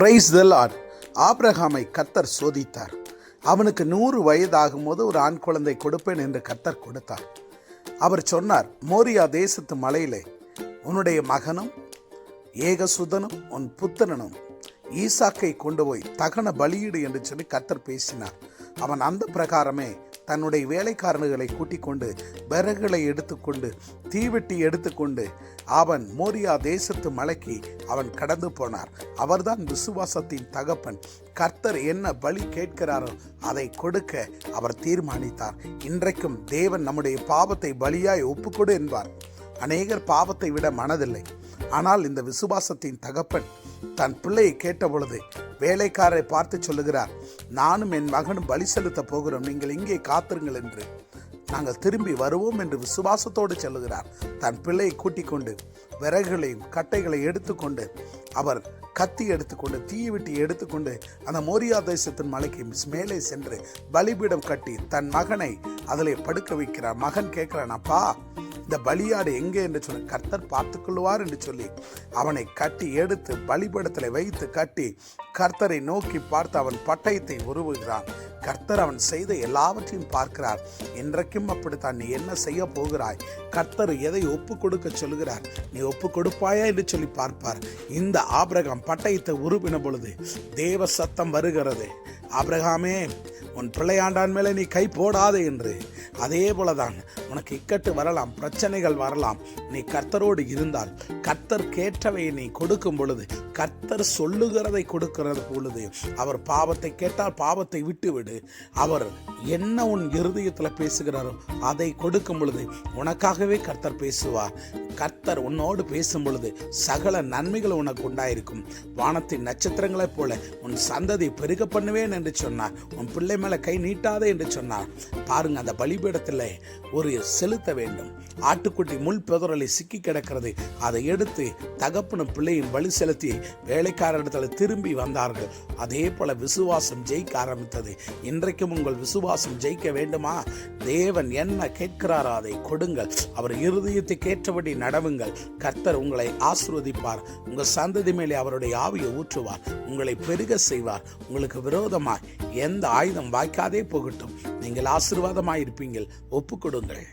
Praise the Lord ஆப்ரஹாமை கத்தர் சோதித்தார். அவனுக்கு நூறு வயதாகும் போது ஒரு ஆண் குழந்தை கொடுப்பேன் என்று கத்தர் கொடுத்தார். அவர் சொன்னார் மோரியா தேசத்து மலையிலே உன்னுடைய மகனும் ஏகசுதனும் உன் புத்தனனும் ஈசாக்கை கொண்டு போய் தகன பலியிடு என்று சொல்லி கத்தர் பேசினார். அவன் அந்த பிரகாரமே தன்னுடைய வேலைக்காரர்களை கூட்டிக் கொண்டு விறகுகளை எடுத்துக்கொண்டு தீவெட்டி எடுத்துக்கொண்டு அவன் மோரியா தேசத்து மலைக்கு அவன் கடந்து போனார். அவர்தான் விசுவாசத்தின் தகப்பன். கர்த்தர் என்ன பலி கேட்கிறாரோ அதை கொடுக்க அவர் தீர்மானித்தார். இன்றைக்கும் தேவன் நம்முடைய பாவத்தை பலியாய் ஒப்புக்கொடு என்பார். அநேகர் பாவத்தை விட மனதில்லை. ஆனால் இந்த விசுவாசத்தின் தகப்பன் தன் பிள்ளையை கேட்ட பொழுது வேலைக்காரரை பார்த்து சொல்லுகிறார் நானும் என் மகனும் பலி செலுத்த போகிறோம். நீங்கள் இங்கே காத்திருங்கள் என்று. நாங்கள் திரும்பி வருவோம் என்று விசுவாசத்தோடு சொல்லுகிறார். தன் பிள்ளையை கூட்டிக் கொண்டு விறகுகளையும் கட்டைகளை எடுத்துக்கொண்டு அவர் கத்தி எடுத்துக்கொண்டு தீவிட்டி எடுத்துக்கொண்டு அந்த மோரியா தேசத்தின் மலைக்கு மேலே சென்று பலிபீடம் கட்டி தன் மகனை அதிலே படுக்க வைக்கிறார். மகன் கேட்கிறான் அப்பா இந்த பலியாடு எங்கே என்று சொல்லி கர்த்தர் பார்த்துக்கொள்வார் என்று சொல்லி அவனை கட்டி எடுத்து பலிபடத்தில் வைத்து கட்டி கர்த்தரை நோக்கி பார்த்து அவன் பட்டயத்தை உருவுகிறான். கர்த்தர் அவன் செய்த எல்லாவற்றையும் பார்க்கிறார். இன்றைக்கும் அப்படித்தான் நீ என்ன செய்ய போகிறாய்? கர்த்தர் எதை ஒப்பு கொடுக்க சொல்கிறார்? நீ ஒப்பு கொடுப்பாயா என்று சொல்லி பார்ப்பார். இந்த ஆபிரகாம் பட்டயத்தை உருவின பொழுது தேவ சத்தம் வருகிறது. ஆபிரகாமே உன் பிள்ளையாண்டான் மேலே நீ கை போடாதே என்று. அதே போலதான் உனக்கு இக்கட்டு வரலாம் பிரச்சனைகள் வரலாம். நீ கர்த்தரோடு இருந்தால் கர்த்தர் கேட்டவை நீ கொடுக்கும் பொழுது கர்த்தர் சொல்லுகிறதை கொடுக்கிறது பொழுது அவர் பாவத்தை கேட்டால் பாவத்தை விட்டுவிடு. அவர் என்ன உன் இருதயத்தில் பேசுகிறாரோ அதை கொடுக்கும் பொழுது உனக்காகவே கர்த்தர் பேசுவார். கர்த்தர் உன்னோடு பேசும் பொழுது சகல நன்மைகள் உனக்கு உண்டாயிருக்கும். வானத்தின் நட்சத்திரங்களைப் போல உன் சந்ததி பெருக பண்ணுவேன் என்று சொன்னார். உன் பிள்ளை மேலே கை நீட்டாதே என்று சொன்னார். பாருங்க அந்த பலிபீடத்தில் ஒரு செலுத்த வேண்டும். ஆட்டுக்குட்டி முள் பெதறலை சிக்கி கிடக்கிறது. அதை எடுத்து தகப்பனும் பிள்ளையும் வழி செலுத்தி வேலைக்காரரிடத்தில் திரும்பி வந்தார்கள். அதே போல விசுவாசம் ஜெயிக்க ஆரம்பித்தது. இன்றைக்கும் உங்கள் விசுவாசம் ஜெயிக்க வேண்டுமா? தேவன் என்ன கேட்கிறாரோ அதை கொடுங்கள். அவர் இருதயத்தை கேட்டபடி நடவுங்கள். கர்த்தர் உங்களை ஆசிர்வதிப்பார். உங்கள் சந்ததி மேலே அவருடைய ஆவியை ஊற்றுவார். உங்களை பெருக செய்வார். உங்களுக்கு விரோதமாய் எந்த ஆயுதம் வாய்க்காதே போகட்டும். நீங்கள் ஆசீர்வாதமாயிருப்பீங்கள். ஒப்புக்கொடுங்கள்.